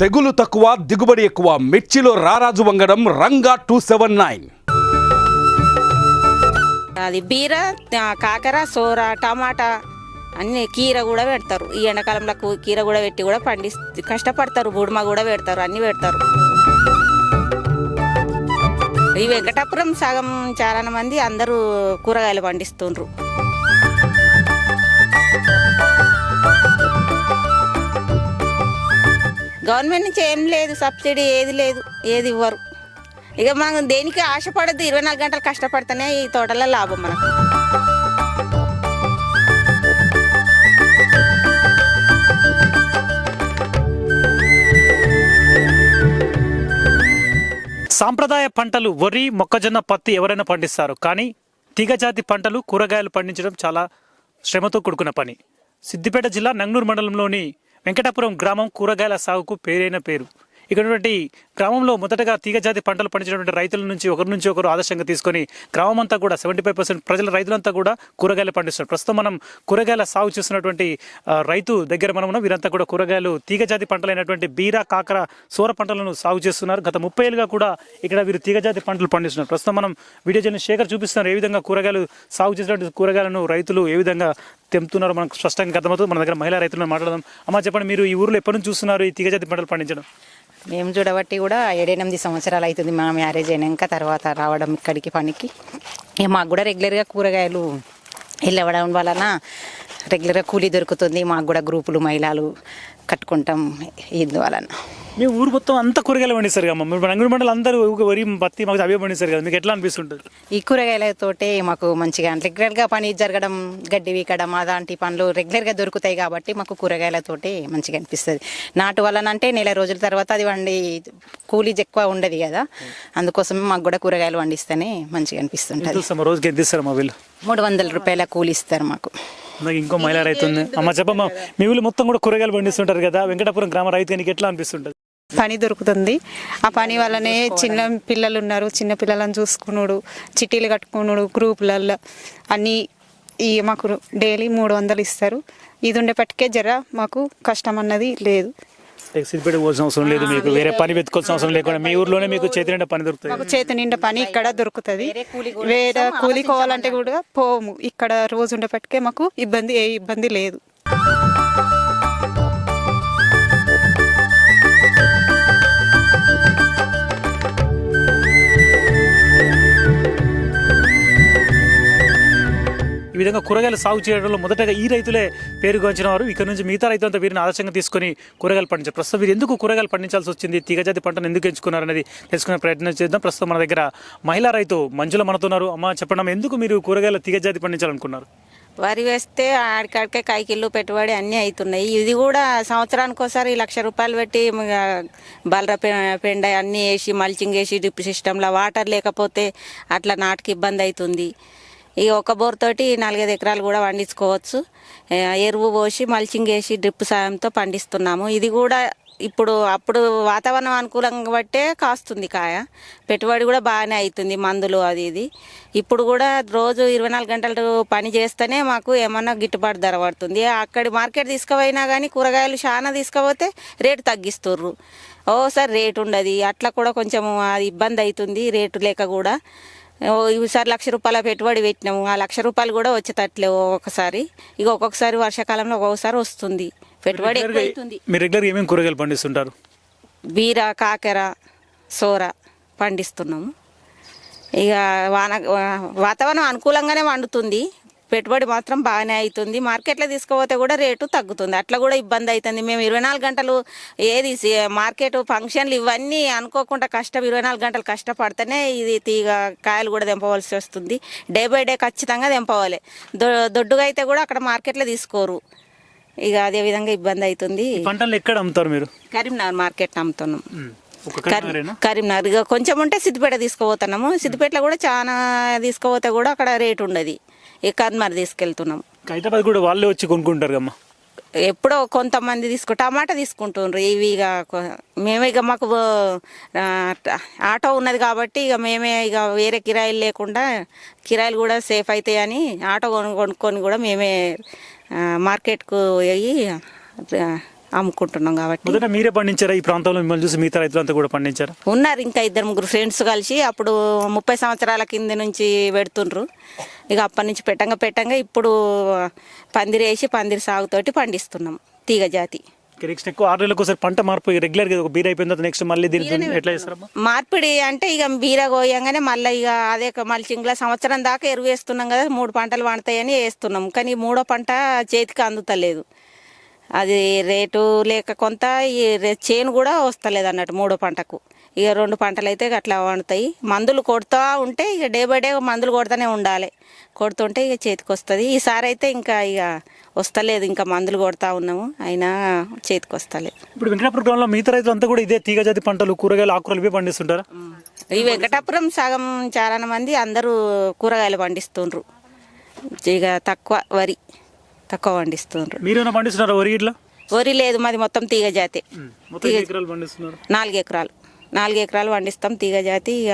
తెగులు తక్కువ దిగుబడి ఎక్కువ. మిర్చిలో రారాజు వంగడం రంగా టూ సెవెన్ నైన్. అది బీర కాకర సోర టమాటా అన్ని కీర కూడా పెడతారు. ఈ ఎండాకాలంలో కీర కూడా పెట్టి కూడా పండి కష్టపడతారు. బుడుమ కూడా పెడతారు. అన్ని పెడతారు. ఈ వెంకటాపురం సగం చాలా మంది అందరూ కూరగాయలు పండిస్తుండ్రు. గవర్నమెంట్ నుంచి ఏం లేదు సబ్సిడీ ఏది లేదు ఏది ఇవ్వరు. ఇక మనం దేనికి ఆశపడద్దు ఇరవై నాలుగు గంటలు కష్టపడితేనే ఈ తోటలో లాభం మనకు. సాంప్రదాయ పంటలు వరి మొక్కజొన్న పత్తి ఎవరైనా పండిస్తారు. కానీ తీగజాతి పంటలు కూరగాయలు పండించడం చాలా శ్రమతో కూడుకున్న పని. సిద్దిపేట జిల్లా నంగనూరు మండలంలోని వెంకటాపురం గ్రామం కూరగాయల సాగుకు పేరైన పేరు. ఇక్కడ గ్రామంలో మొదటగా తీగజాతి పంటలు పండించినటువంటి రైతుల నుంచి ఒకరి నుంచి ఒకరు ఆదర్శంగా తీసుకొని గ్రామం అంతా కూడా సెవెంటీ ఫైవ్ పర్సెంట్ ప్రజల రైతులంతా కూడా కూరగాయలు పండిస్తున్నారు. ప్రస్తుతం మనం కూరగాయల సాగు చేస్తున్నటువంటి రైతు దగ్గర మనం ఉన్నాం. వీరంతా కూడా కూరగాయలు తీగజాతి పంటలైనటువంటి బీరా కాకర సోర పంటలను సాగు చేస్తున్నారు. గత ముప్పై ఏళ్ళుగా కూడా ఇక్కడ వీరు తీగజాతి పంటలు పండిస్తున్నారు. ప్రస్తుతం మనం వీడియో జర్నీ శేఖర్ చూపిస్తున్నారు. ఏ విధంగా కూరగాయలు సాగు చేసినటువంటి కూరగాయలను రైతులు ఏ విధంగా తెంపుతున్నారో మనకు స్పష్టంగా అర్థమవుతుంది. మన దగ్గర మహిళా రైతులను మాట్లాడదాం. అమ్మ చెప్పండి మీరు ఈ ఊర్లో ఎప్పటి నుంచి చూస్తున్నారు ఈ తీగజాతి పంటలు పండించడం? మేము చూడబట్టి కూడా ఏడెనిమిది సంవత్సరాలు అవుతుంది మా మ్యారేజ్ అయినాక తర్వాత రావడం ఇక్కడికి పనికి. మాకు కూడా రెగ్యులర్గా కూరగాయలు వెళ్ళవడం వలన రెగ్యులర్గా కూలీ దొరుకుతుంది. మాకు కూడా గ్రూపులు మహిళలు కట్టుకుంటాం. ఇందువలన మీ ఊరు మొత్తం అంతా కూరగాయలు పండిస్తారు కమ్మా మీరు నంగుడు మండలం అందరూ వరి పత్తి మాకు అవే పండిస్తారు కదా. మీకు ఎట్లా అనిపిస్తుంటుంది? ఈ కూరగాయలతోటే మాకు మంచిగా రెగ్యులర్గా పని జరగడం గడ్డి వీకడం అలాంటి పనులు రెగ్యులర్గా దొరుకుతాయి కాబట్టి మాకు కూరగాయలతోటే మంచిగా అనిపిస్తుంది. నాటు వలన అంటే నెల రోజుల తర్వాత అది వండి కూలీ ఎక్కువ ఉండదు కదా. అందుకోసమే మాకు కూడా కూరగాయలు వండిస్తేనే మంచిగా అనిపిస్తుంటుంది. రోజుకి ఎంత ఇస్తారు మా వీళ్ళు? మూడు వందల రూపాయల కూలి ఇస్తారు మాకు. ఇంకో మహిళా రైతు ఉంది. అమ్మ చెప్పమ్మా. మీ ఊళ్ళు మొత్తం కూడా కూరగాయలు పండిస్తుంటారు కదా. వెంకటాపురం గ్రామ రైతు నీకు ఎట్లా అనిపిస్తుంటుంది? పని దొరుకుతుంది. ఆ పని వల్లనే చిన్న పిల్లలు ఉన్నారు చిన్న పిల్లలను చూసుకున్నాడు చిట్టీలు కట్టుకున్నాడు గ్రూపులలో అన్నీ ఈ మాకు డైలీ మూడు వందలు ఇస్తారు. ఇది ఉండేపటికే జర మాకు కష్టం అన్నది లేదు. సిద్దిపేట పోవాల్సిన అవసరం లేదు మీకు. వేరే పని వెతుకోవాల్సిన అవసరం లేకుండా మీ ఊర్లోనే మీకు చేతి నిండా పని దొరుకుతుంది మాకు చేతి నిండా పని ఇక్కడ దొరుకుతుంది. వేరే కూలి కోవాలంటే కూడా పోము. ఇక్కడ రోజు ఉండేపటికే మాకు ఇబ్బంది ఏ ఇబ్బంది లేదు. విధంగా కూరగాయలు సాగు చేయడంలో మొదటగా ఈ రైతులే పేరుగాంచిన వారు ఇక్కడ నుంచి మిగతా రైతులంతా వీరిని ఆదర్శంగా తీసుకొని కూరగాయలు పండించారు. ప్రస్తుతం వీరు ఎందుకు కూరగాయలు పండించాల్సి వచ్చింది? తీగజాతి పంటను ఎందుకు ఎంచుకున్నారు అనేది తెలుసుకునే ప్రయత్నం చేద్దాం. ప్రస్తుతం మన దగ్గర మహిళా రైతు మంజుల మనతున్నారు. అమ్మ చెప్పండి ఎందుకు మీరు కూరగాయలు తీగజాతి పండించాలనుకున్నారు? వరి వేస్తే ఆడికాడికే కాయకిల్లు పెట్టుబడి అన్నీ అవుతున్నాయి. ఇది కూడా సంవత్సరానికి ఒకసారి లక్ష రూపాయలు పెట్టి ఇక బలర పె- పెండ అన్నీ వేసి మల్చింగ్ వేసి డ్రిప్ సిస్టంలో వాటర్ లేకపోతే అట్లా నాటుకి ఇబ్బంది అవుతుంది. ఈ ఒక బోర్ తోటి నాలుగైదు ఎకరాలు కూడా పండించుకోవచ్చు. ఎరువు పోసి మల్చింగ్ వేసి డ్రిప్ సాయంతో పండిస్తున్నాము. ఇది కూడా ఇప్పుడు అప్పుడు వాతావరణం అనుకూలంగా బట్టే కాస్తుంది కాయ. పెట్టుబడి కూడా బాగానే అవుతుంది మందులు అది ఇది. ఇప్పుడు కూడా రోజు ఇరవై నాలుగు గంటలు పని చేస్తేనే మాకు ఏమన్నా గిట్టుబాటు ధర పడుతుంది. అక్కడి మార్కెట్ తీసుకుపోయినా కానీ కూరగాయలు చాలా తీసుకుపోతే రేటు తగ్గిస్తుర్రు. ఓసారి రేటు ఉండదు. అట్లా కూడా కొంచెం అది ఇబ్బంది అవుతుంది రేటు లేక కూడా. ఈసారి లక్ష రూపాయల పెట్టుబడి పెట్టినాము. ఆ లక్ష రూపాయలు కూడా వచ్చేటట్లేవు ఒక్కొక్కసారి. ఇక ఒక్కొక్కసారి వర్షాకాలంలో ఒక్కొక్కసారి వస్తుంది. పెట్టుబడి మీరు రెగ్యులర్గా ఏమేమి కూరగాయలు పండిస్తుంటారు? బీర కాకెర సోర పండిస్తున్నాము. ఇక వాన వాతావరణం అనుకూలంగానే వండుతుంది. పెట్టుబడి మాత్రం బాగానే అవుతుంది మార్కెట్లో తీసుకుపోతే కూడా రేటు తగ్గుతుంది. అట్లా కూడా ఇబ్బంది అవుతుంది మేము ఇరవై నాలుగు గంటలు ఏది మార్కెట్ ఫంక్షన్లు ఇవన్నీ అనుకోకుండా కష్టం ఇరవై నాలుగు గంటలు కష్టపడితేనే ఇది తీగ కాయలు కూడా తెంపవలసి వస్తుంది. డే బై డే ఖచ్చితంగా తెంపవాలి. దొ దొడ్డుగా అయితే కూడా అక్కడ మార్కెట్లో తీసుకోరు. ఇక అదే విధంగా ఇబ్బంది అవుతుంది పంటలు ఎక్కడ అమ్ముతారు మీరు? కరీంనగర్ మార్కెట్ అమ్ముతున్నాం? కరీంనగర్. ఇక కొంచెం ఉంటే సిద్దిపేట తీసుకుపోతున్నాము. సిద్దిపేటలో కూడా చాలా తీసుకుపోతే కూడా అక్కడ రేటు ఉండదు. ఇక కరీంనగర్ తీసుకెళ్తున్నాం. హైదరాబాద్ కూడా వాళ్ళే వచ్చి కొనుక్కుంటారు కమ్మా? ఎప్పుడో కొంతమంది తీసుకు టమాటా తీసుకుంటుండ్రు. ఇవి ఇక మేమే ఇక మాకు ఆటో ఉన్నది కాబట్టి ఇక మేమే ఇక వేరే కిరాయిలు లేకుండా కిరాయిలు కూడా సేఫ్ అవుతాయని ఆటో కొను కొనుక్కొని కూడా మేమే మార్కెట్కు పోయి అమ్ముకుంటున్నాం కాబట్టి. మొదట మీరే పండించారా? ఈ ప్రాంతంలో మిమ్మల్ని చూసి మిగతా రైతులంతా కూడా పండించారా? ఉన్నారు ఇంకా ఇద్దరు ముగ్గురు ఫ్రెండ్స్ కలిసి అప్పుడు ముప్పై సంవత్సరాల కింద నుంచి పెడుతుండ్రు. ఇక అప్పటి నుంచి పెట్టంగా పెట్టంగా ఇప్పుడు పందిరి వేసి పందిరి సాగుతోటి పండిస్తున్నాం తీగ జాతి. నెక్స్ట్ ఎక్కువ ఆరు నెలలకు ఒకసారి పంట మార్పు రెగ్యులర్గా ఒక బీర్ అయిపోయిన తర్వాత నెక్స్ట్ మళ్ళీ దీని ఎట్లా చేస్తారమ్మా మార్పిడి అంటే ఇక బీర కోయంగానే మళ్ళీ ఇక అదే మల్చింగ్ల సంవత్సరం దాకా ఎరువు వేస్తున్నాం కదా మూడు పంటలు పండుతాయని వేస్తున్నాం. కానీ మూడో పంట చేతికి అందుతలేదు. అది రేటు లేక కొంత ఈ చేను కూడా వస్తలేదు అన్నట్టు మూడో పంటకు. ఇక రెండు పంటలు అయితే అట్లా వండుతాయి. మందులు కొడుతూ ఉంటే ఇక డే బై డే మందులు కొడుతూనే ఉండాలి. కొడుతుంటే ఇక చేతికి వస్తుంది ఈసారి అయితే ఇంకా ఇక వస్తలేదు ఇంకా మందులు కొడతా ఉన్నాము. అయినా చేతికి వస్తలేదు ఇప్పుడు వెంకటాపురం గ్రామంలో మిగతా రైతులంతా కూడా ఇదే తీగ జాతి పంటలు కూరగాయలు ఆకుకూరలు ఇవే పండిస్తుంటారా? ఈ వెంకటాపురం సగం చాలా మంది అందరూ కూరగాయలు పండిస్తుండ్రు. ఇక తక్కువ వరి. తక్కువ పండిస్తుండ్రు. మీరేమైనా పండిస్తున్నారా వరి ఇట్లా వరి లేదు మాది మొత్తం తీగ జాతి. పండిస్తున్నారు? నాలుగు ఎకరాలు. నాలుగు ఎకరాలు పండిస్తాం తీగ జాతి. ఇక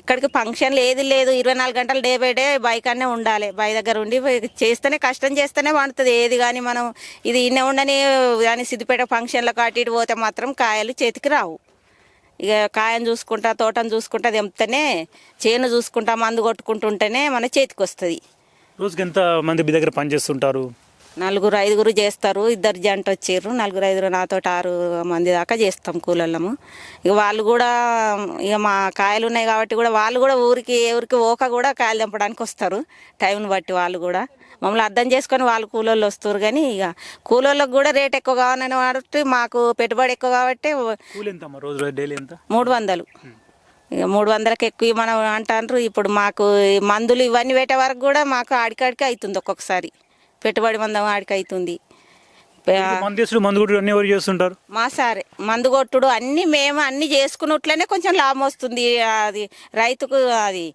ఎక్కడికి ఫంక్షన్లు ఏది లేదు ఇరవై నాలుగు గంటలు డే బై డే బైక్ అనే ఉండాలి. బావి దగ్గర ఉండి చేస్తేనే కష్టం చేస్తేనే పండుతుంది. ఏది కానీ మనం ఇది ఇన్నే ఉండని కానీ సిద్దిపేట ఫంక్షన్లకు అటు ఇటు పోతే మాత్రం కాయలు చేతికి రావు. ఇక కాయను చూసుకుంటా తోటను చూసుకుంటా తెంపుతేనే చేను చూసుకుంటా మందు కొట్టుకుంటుంటేనే మన చేతికి వస్తుంది. రోజుకి ఎంత మంది మీ దగ్గర పని చేస్తుంటారు నలుగురు ఐదుగురు చేస్తారు. ఇద్దరు జంట వచ్చారు. నలుగురు ఐదుగురు నాతో ఆరు మంది దాకా చేస్తాం కూలళ్ళము ఇక వాళ్ళు కూడా ఇక మా కాయలు ఉన్నాయి కాబట్టి కూడా వాళ్ళు కూడా ఊరికి ఊరికి ఓక కూడా కాయలు తెంపడానికి వస్తారు. టైంని బట్టి వాళ్ళు కూడా. మమ్మల్ని అర్థం చేసుకొని వాళ్ళు కూలోళ్ళు వస్తారు కానీ ఇక కూలోళ్ళకి కూడా రేట్ ఎక్కువ కావాలని కాబట్టి మాకు పెట్టుబడి ఎక్కువ కాబట్టి మూడు వందలు. ఇక మూడు వందలకి ఎక్కువ మనం అంటారు ఇప్పుడు మాకు మందులు ఇవన్నీ పెట్టే వరకు కూడా మాకు ఆడికాడికి అవుతుంది ఒక్కొక్కసారి. పెట్టుబడి మందం ఆడికి అవుతుంది మంది అన్ని ఎవరు చేస్తుంటారు? మా సారే. మందు కొట్టుడు అన్నీ మేము అన్ని చేసుకున్నట్లనే కొంచెం లాభం వస్తుంది. అది రైతుకు అది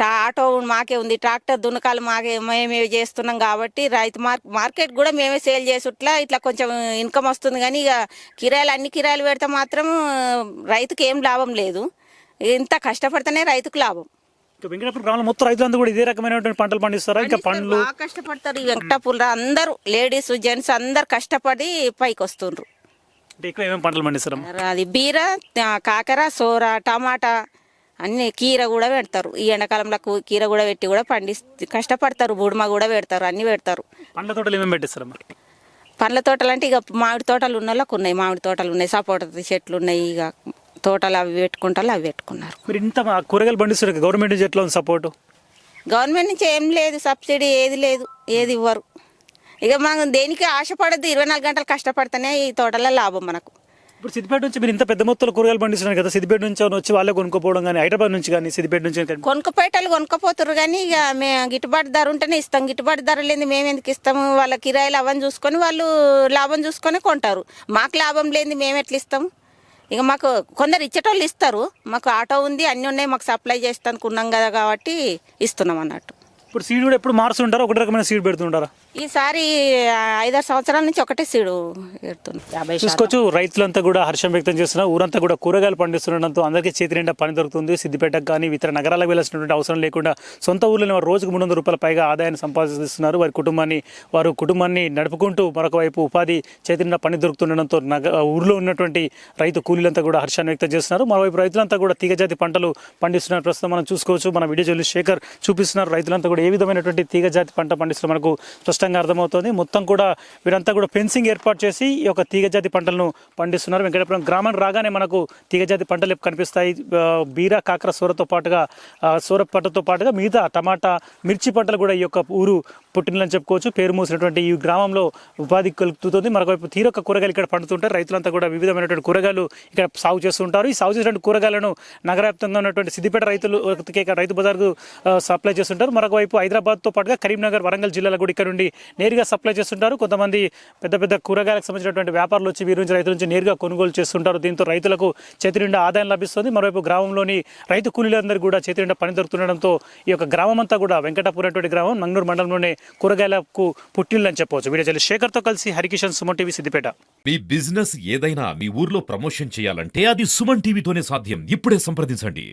టా ఆటో మాకే ఉంది. ట్రాక్టర్ దున్నకాలు మాకే మేమే చేస్తున్నాం కాబట్టి రైతు మార్క్ మార్కెట్ కూడా మేమే సేల్ చేసుట్లా ఇట్లా కొంచెం ఇన్కమ్ వస్తుంది. కానీ ఇక కిరాయిలు అన్ని కిరాయిలు పెడితే మాత్రం రైతుకి ఏం లాభం లేదు. ఇంత కష్టపడితేనే రైతుకు లాభం. ఇంకా వెంకటాపురం గ్రామంలో మొత్తం రైతులంతా కూడా ఇదే రకమైనటువంటి పంటలు పండిస్తారా? ఇంకా పండ్లు? బాగా కష్టపడతారు. ఈ వెంకటాపురం అందరూ లేడీస్ జెంట్స్ అందరు కష్టపడి పైకి వస్తుండ్రు అంటే ఎక్కువ ఏమేమి పంటలు పండిస్తారమ్మా? అది బీర ఆ, కాకర సోర టమాటా అన్ని కీర కూడా పెడతారు. ఈ ఎండాకాలంలో కూ- కీర కూడా పెట్టి కూడా పండి కష్టపడతారు. బుడుమ కూడా పెడతారు. అన్ని పెడతారు. పండ్ల తోటలు ఏమేమి పెట్టిస్తారమ్మా? పండ్ల తోటలు అంటే ఇక మామిడి తోటలు ఉన్న వాళ్ళకు ఉన్నాయి. మామిడి తోటలు ఉన్నాయి. సపోటా చెట్లు ఉన్నాయి. ఇక తోటలు అవి పెట్టుకుంటారు అవి పెట్టుకున్నారు. మీరు ఇంత మా కూరగాయలు పండిస్తారు గవర్నమెంట్ నుంచి ఎట్లా ఉంది సపోర్ట్? గవర్నమెంట్ నుంచి ఏం లేదు సబ్సిడీ ఏది లేదు ఏది ఇవ్వరు. ఇక మనం దేనికి ఆశపడద్దు ఇరవై నాలుగు గంటలు కష్టపడితేనే ఈ తోటలో లాభం మనకు. ఇప్పుడు సిద్దిపేట నుంచి మీరు ఇంత పెద్ద మొత్తంలో కూరగాయలు పండిస్తున్నారు కదా సిద్దిపేట నుంచి వచ్చి వాళ్ళే కొనుక్కోపోవడం కానీ హైదరాబాద్ నుంచి కానీ సిద్దిపేట నుంచి కానీ. కొనుక్కపోయేటోళ్ళు కొనుక్కపోతారు కానీ ఇక మేము గిట్టుబాటు ధర ఉంటేనే ఇస్తాం. గిట్టుబాటు ధర లేని మేము ఎందుకు ఇస్తాము? వాళ్ళ కిరాయిలు అవన్నీ చూసుకొని వాళ్ళు లాభం చూసుకొని కొంటారు. మాకు లాభం లేని మేము ఎట్లా ఇస్తాము? ఇక మాకు కొందరు ఇచ్చేటోళ్ళు ఇస్తారు. మాకు ఆటో ఉంది అన్నీ ఉన్నాయి మాకు సప్లై చేస్తానుకున్నాం కదా కాబట్టి ఇస్తున్నాం అన్నట్టు. ఇప్పుడు సీడ్ కూడా ఎప్పుడు మారుస్తుంటారా? ఒకటి రకమైన సీడ్ పెడుతుంటారా? ఈసారి ఐదారు సంవత్సరాల నుంచి ఒకటే సీడు యాభై చూసుకోవచ్చు రైతులంతా కూడా హర్షం వ్యక్తం చేస్తున్నారు. ఊరంతా కూడా కూరగాయలు పండిస్తుండడంతో అందరికీ చేతి నిండా పని దొరుకుతుంది. సిద్దిపేటకు కానీ ఇతర నగరాలకు వెళ్ళాల్సినటువంటి అవసరం లేకుండా సొంత ఊర్లోనే వారు రోజుకు మూడు వందల రూపాయల పైగా ఆదాయాన్ని సంపాదిస్తున్నారు. వారి కుటుంబాన్ని వారు కుటుంబాన్ని నడుపుకుంటూ మరొక వైపు ఉపాధి చేతి నిండా పని దొరుకుతుండడంతో నగ ఊర్లో ఉన్నటువంటి రైతు కూలీలంతా కూడా హర్షాన్ని వ్యక్తం చేస్తున్నారు. మరోవైపు రైతులంతా కూడా తీగజాతి పంటలు పండిస్తున్నారు. ప్రస్తుతం మనం చూసుకోవచ్చు మన వీడియో జర్నలిస్ట్ శేఖర్ చూపిస్తున్నారు. రైతులంతా కూడా ఏ విధమైనటువంటి తీగజాతి పంట పండిస్తున్నారు? మనకు స్పష్టంగా అర్థమవుతోంది. మొత్తం కూడా వీరంతా కూడా ఫెన్సింగ్ ఏర్పాటు చేసి ఈ యొక్క తీగజాతి పంటలను పండిస్తున్నారు. వెంకటపురం గ్రామం రాగానే మనకు తీగజాతి పంటలు కనిపిస్తాయి. బీరా కాకర సూరతో పాటుగా సూర పంటతో పాటుగా మిగతా టమాటా మిర్చి పంటలు కూడా ఈ యొక్క ఊరు పుట్టినని చెప్పుకోవచ్చు. పేరు మూసినటువంటి ఈ గ్రామంలో ఉపాధి కలుగుతుంది. మరొకవైపు తీరొక్క కూరగాయలు ఇక్కడ పండుతుంటారు రైతులంతా కూడా వివిధమైనటువంటి కూరగాయలు ఇక్కడ సాగు చేస్తుంటారు. ఈ సాగు చేసినటువంటి కూరగాయలను నగరవ్యాప్తంగా ఉన్నటువంటి సిద్దిపేట రైతులు రైతు బజార్కు సప్లై చేస్తుంటారు. మరొకవైపు హైదరాబాద్తో పాటుగా కరీంనగర్ వరంగల్ జిల్లాలో కూడా ఇక్కడ నుండి నేరుగా సప్లై చేస్తుంటారు. కొంతమంది పెద్ద పెద్ద కూరగాయలకు సంబంధించినటువంటి వ్యాపారులు వచ్చి వీరి నుంచి రైతుల నుంచి నేరుగా కొనుగోలు చేస్తుంటారు. దీంతో రైతులకు చేతి నిండా ఆదాయం లభిస్తుంది. మరోవైపు గ్రామంలోని రైతు కూలీలందరూ కూడా చేతి నిండా పని దొరుకుతుండడంతో ఈ యొక్క గ్రామం అంతా కూడా వెంకటాపురం అటువంటి గ్రామం మంగళూరు మండలంలోనే కూరగాయలకు పుట్టిల్లని చెప్పవచ్చు. వీడియో జల్లి శేఖర్తో కలిసి హరికిషన్ సుమన్ టీవీ సిద్దిపేట. మీ బిజినెస్ ఏదైనా మీ ఊర్లో ప్రమోషన్ చేయాలంటే అది సుమన్ టీవీతోనే సాధ్యం. ఇప్పుడే సంప్రదించండి.